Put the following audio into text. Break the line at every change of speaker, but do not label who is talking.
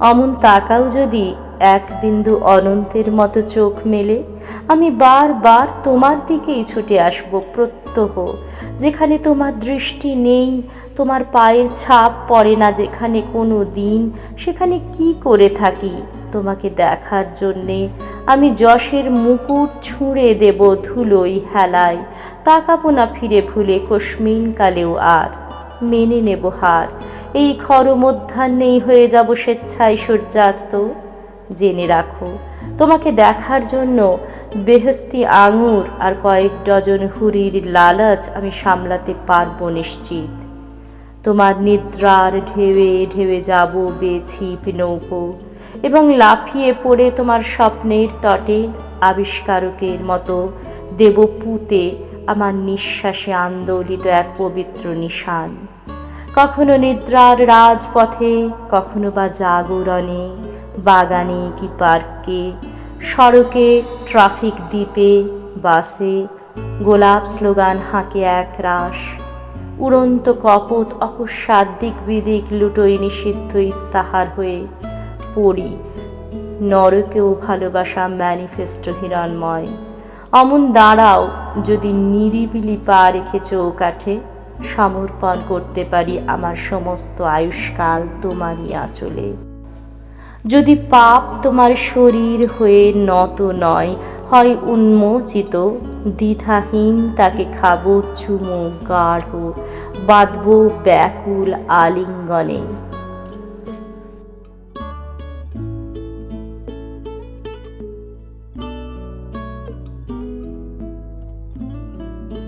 অমন তাকাও যদি এক বিন্দু অনন্তের মতো চোখ মেলে, আমি বারবার তোমার দিকেই ছুটে আসব প্রত্যহ। যেখানে তোমার দৃষ্টি নেই, তোমার পায়ের ছাপ পড়ে না যেখানে কোনো দিন, সেখানে কি করে থাকি তোমাকে দেখার জন্যে? আমি যশের মুকুট ছুঁড়ে দেব ধুলোই হেলায়, তাকাবো না ফিরে ভুলে কস্মিন কালেও আর, মেনে নেব হার। এই খর মধ্যাহ্নেই হয়ে যাব স্বেচ্ছায় সূর্যাস্ত। জেনে রাখো, তোমাকে দেখার জন্য বেহস্তি আঙুর আর কয়েক ডজন হুরির লালচ আমি সামলাতে পারব নিশ্চিত। তোমার নিদ্রার ঢেউয়ে ঢেউয়ে যাব বেছিপ নৌকো এবং লাফিয়ে পড়ে তোমার স্বপ্নের তটে আবিষ্কারকের মতো দেব পুঁতে আমার নিঃশ্বাসে আন্দোলিত এক পবিত্র নিশান। কখনো নিদ্রার রাজপথে, কখনো বা জাগরণে, বাগানে কি পার্কে, সড়কে ট্রাফিক দ্বীপে, বাসে, গোলাপ স্লোগান হাঁকে এক রাস উড়ন্ত কপট অকস্মাদ্দিক বিদিক লুটোই নিষিদ্ধ ইস্তাহার হয়ে পড়ি, নরকেও ভালোবাসা ম্যানিফেস্টো হিরণময়। অমন দাঁড়াও যদি নিরিবিলি পা রেখে চৌকাঠে সমর্পণ করতে পারি আমার সমস্ত আয়ুষ্কাল তোমারই আঁচলে। যদি পাপ তোমার শরীর হয়ে নত নয়, হয় উন্মোচিত, দ্বিধাহীন তাকে খাব চুমো গাঢ় বাঁধব ব্যাকুল আলিঙ্গনে।